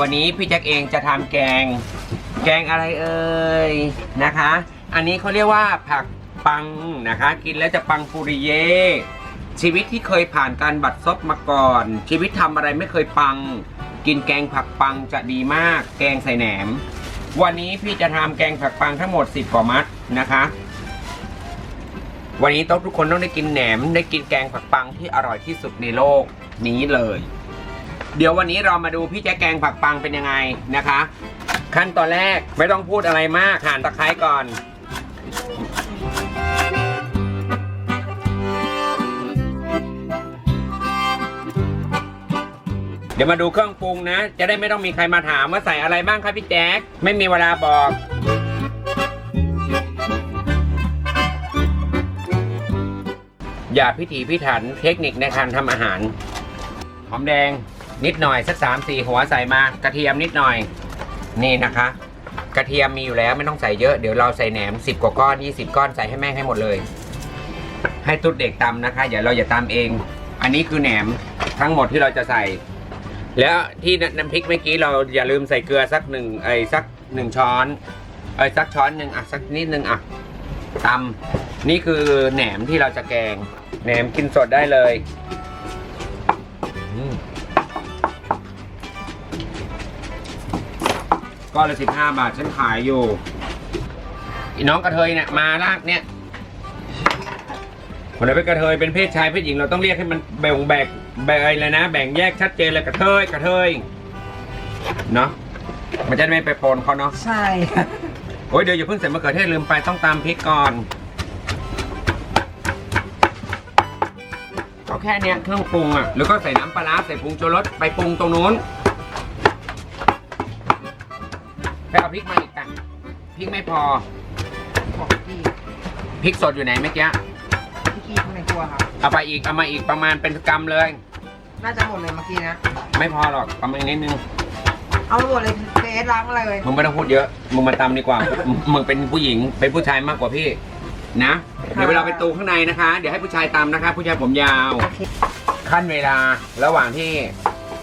วันี้พี่แจ็คเองจะทำแกง แกงอะไรเอ่ยนะคะ อันนี้เขาเรียกว่าผักปังนะคะ กินแล้วจะปังปุริเย ชีวิตที่เคยผ่านการบัดซบมาก่อน ชีวิตทำอะไรไม่เคยปัง กินแกงผักปังจะดีมาก แกงใส่แหนม วันนี้พี่จะทำแกงผักปังทั้งหมด 10กว่ามัดนะคะวันนี้ต้องทุกคนต้องได้กินแหนมได้กินแกงผักปังที่อร่อยที่สุดในโลกนี้เลย เดี๋ยววันนี้เรามาดูพี่แจ๊แกงผักปังเป็นยังไงนะคะ ขั้นตอนแรกไม่ต้องพูดอะไรมากหั่นตะไคร้ก่อนเดี๋ยวมาดูเครื่องปรุงนะ จะได้ไม่ต้องมีใครมาถามว่าใส่อะไรบ้างครับพี่แจ๊คไม่มีเวลาบอก อย่าพิถีพิถันเทคนิคในการทำอาหาร หอมแดง นิดหน่อยสักสามสี่หัวใส่มากระเทียมนิดหน่อยนี่นะคะ กระเทียมมีอยู่แล้วไม่ต้องใส่เยอะเดี๋ยวเราใส่แหนม10กว่าก้อน20ก้อนใส่ให้แม่งให้หมดเลย ให้ตุ๊ดเด็กตำนะคะอย่าเราอย่าตำเอง อันนี้คือแหนมทั้งหมดที่เราจะใส่ แล้วที่น้ำพริกเมื่อกี้เราอย่าลืมใส่เกลือสักหนึ่งไอ้สักหนึ่งช้อนไอ้สักช้อนหนึ่งอะสักนิดนึงอะตำนี่คือแหนมที่เราจะแกงแหนมกินสดได้เลย ก้อนละสิบห้าบาทฉันขายอยู่อีน้องกระเทยเนี่ยมาลากเนี่ยคนไหนเป็นกระเทยเป็นเพศชายเพศหญิงเราต้องเรียกให้มันแบ่งแบกแบ่งอะไรนะ แบ่งแยกชัดเจนเลยกระเทยกระเทยเนาะมันจะได้ไม่ไปปนเขาเนาะใช่โอ้ยเดี๋ยวอย่าเพิ่งใส่มะเขือเทศลืมไปต้องตามพริกก่อนก็แค่เนี้ยเครื่องปรุงอะแล้วก็ใส่น้ำปลาร้าใส่ผงชูรสไปปรุงตรงนู้น พริกมาอีกตังพริกไม่พอของพี่พริกสดอยู่ไหนเมื่อกี้พี่กี้ข้างในครัวครับ เอาไปอีกเอามาอีกประมาณเป็นกำเลย น่าจะหมดเลยเมื่อกี้นะ ไม่พอหรอกประมาณนิดนึงเอาหมดเลยเฟสล้างมาเลยมึงไม่ต้องพูดเยอะมึงมาตำดีกว่ามึงมึงเป็นผู้หญิงเป็นผู้ชายมากกว่าพี่นะเดี๋ยวเวลาไปตูข้างในนะคะ เดี๋ยวให้ผู้ชายตำนะคะ ผู้ชายผมยาวโอเคขั้นเวลาระหว่างที่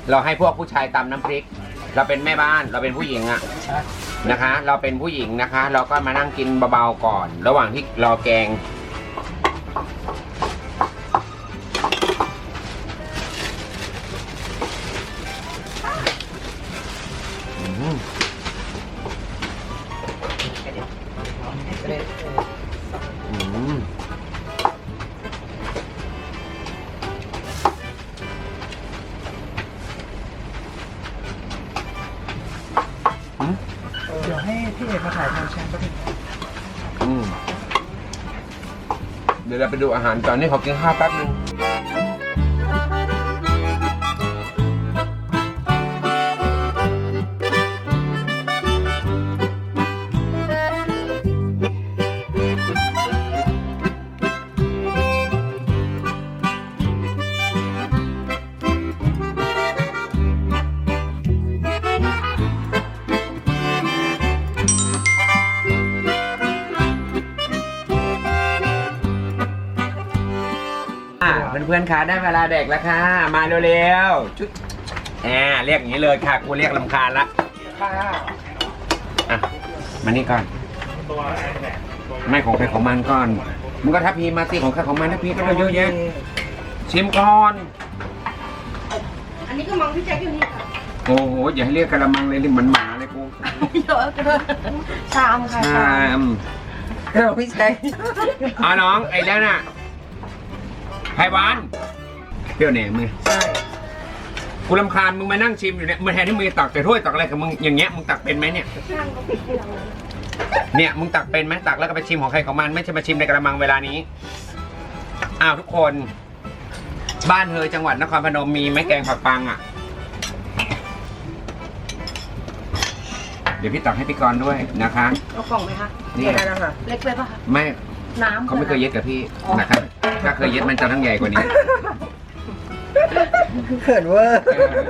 เราให้พวกผู้ชายตำน้ำพริก เราเป็นแม่บ้านเราเป็นผู้หญิงอะนะคะ เราเป็นผู้หญิงนะคะ เราก็มานั่งกินเบาๆก่อน ระหว่างที่รอแกง อืม เดี๋ยวให้พี่เอกมาถ่ายทำแชมป์ก็ได้อืมเดี๋ยวเราไปดูอาหารก่อนนี่ขอกินข้าวแป๊บนึง เพื่อนๆคะได้เวลาเด็กแล้วค่ะมาเร็วๆชุดแหมเรียกอย่างนี้เลยค่ะกูเรียกลำคาญละค่ะอะมานี่ก่อน ไม่ของใครของมันก่อนมึงก็ทัพพีมาสิของใครของมันทัพพีก็เยอะแยะชิมก่อน อันนี้ก็มองพี่แจ็คอยู่นี่ค่ะโอ้โหอย่าให้เรียกกระมังเลยนี่เหมือนหมาเลยกูเยอะเกินชามค่ะชามเดี๋ยวพี่แจ็คเอาน้องไอ้แล้วน่ะ ไพวันเปรี้ยวแหนมมึงใช่กูรำคาญมึงมานั่งชิมอยู่เนี่ยมึงแทนที่มึงจะตักแต่ถ้วยตักอะไรกับมึงอย่างเงี้ยมึงตักเป็นไหมเนี่ยช่างก็ไปที่หลังเนี่ยมึงตักเป็นไหมตักแล้วก็ไปชิมของใครของมันไม่ใช่มาชิมในกระมังเวลานี้อ้าวทุกคน บ้านเธอจังหวัดนครพนมมีไหมแกงผักปังอะ เดี๋ยวพี่ตักให้พี่กรณ์ด้วยนะคะ เอากล่องไหมคะนี่ได้แล้วค่ะ เล็กไปปะคะไม่ น้ำเขาไม่เคยเย็ดกับพี่นะครับ ถ้าเคยเย็ดมันจะทั้งใหญ่กว่านี้ เขินเวอร์เออ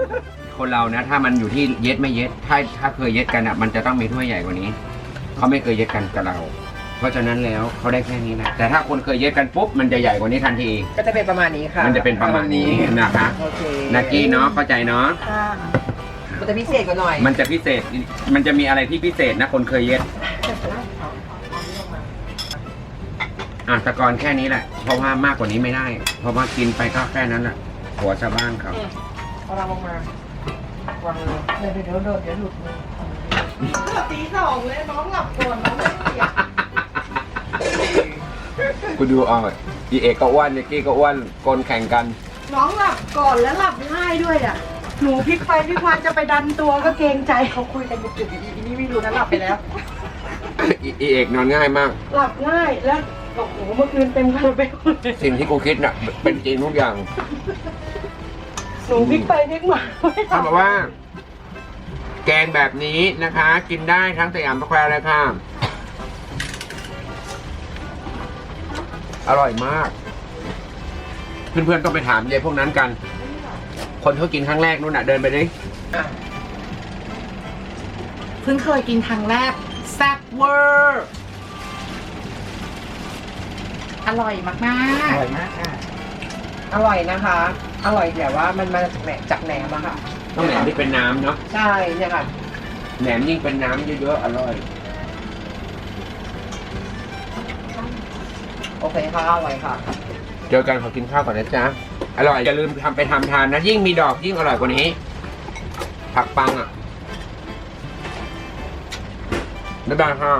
คนเรานะ ถ้ามันอยู่ที่เย็ดไม่เย็ด ถ้าถ้าเคยเย็ดกันอะ มันจะต้องมีถ้วยใหญ่กว่านี้ เขาไม่เคยเย็ดกันกับเรา เพราะฉะนั้นแล้วเขาได้แค่นี้นะ แต่ถ้าคนเคยเย็ดกันปุ๊บมันจะใหญ่กว่านี้ทันที ก็จะเป็นประมาณนี้ค่ะมันจะเป็นประมาณนี้นะคะโอเคนากี้เนาะเข้าใจเนาะค่ะเมันจะพิเศษกว่าหน่อย มันจะพิเศษ มันจะมีอะไรที่พิเศษนะ คนเคยเย็ด อะแตะกอนแค่นี้แหละ เพราะว่ามากกว่านี้ไม่ได้ เพราะว่ากินไปก็แค่นั้นแหละหัวชาวบ้านเขาเอาเราลงมาวางเลยเดี๋ยวเดี๋ยวเดี๋ยวเดี๋ยวหลุดมือตีสองเลยน้องหลับก่อนน้องไม่เสียกูดูเอาอีเอกก็อ้วนนิกกี้ก็อ้วนกลแข่งกัน น้องหลับก่อนแล้วหลับง่ายด้วยอะหนูพลิกไปพลิกมาจะไปดันตัวก็เกรงใจเขาคุยกันจุดๆอีนี่ไม่รู้นะหลับไปแล้วอีอีเอกนอนง่ายมาก หลับง่ายแล้ว โอ้โหเมื่อคืนเต็มคาราเบลเลยสิ่งที่กูคิดน่ะ เป็นจริงทุกอย่างหนูพลิกไปพลิกมาไม่เขาบอกว่า แกงแบบนี้นะคะ กินได้ทั้งสยามสแควร์เลยค่ะ อร่อยมาก เพื่อนๆต้องไปถามยายพวกนั้นกัน คนเขากินครั้งแรกนู่นน่ะ เดินไปดิเพิ่งเคยกินครั้งแรกแซ่บเวอร์ อร่อยมากอร่อยมากค่ะอร่อยนะคะ อร่อยแต่ว่ามันมาจากแหนมจากแหนมอะค่ะ ต้องแหนมที่เป็นน้ำเนาะใช่เนี่ยค่ะ แหนมยิ่งเป็นน้ำเยอะๆอร่อย โอเคค่ะ อร่อยค่ะ เจอกันขอกินข้าวก่อนนะจ๊ะ อร่อยอย่าลืมทำไปทำทานนะ ยิ่งมีดอกยิ่งอร่อยกว่านี้ ผักปังอะบ๊ายบายค่ะ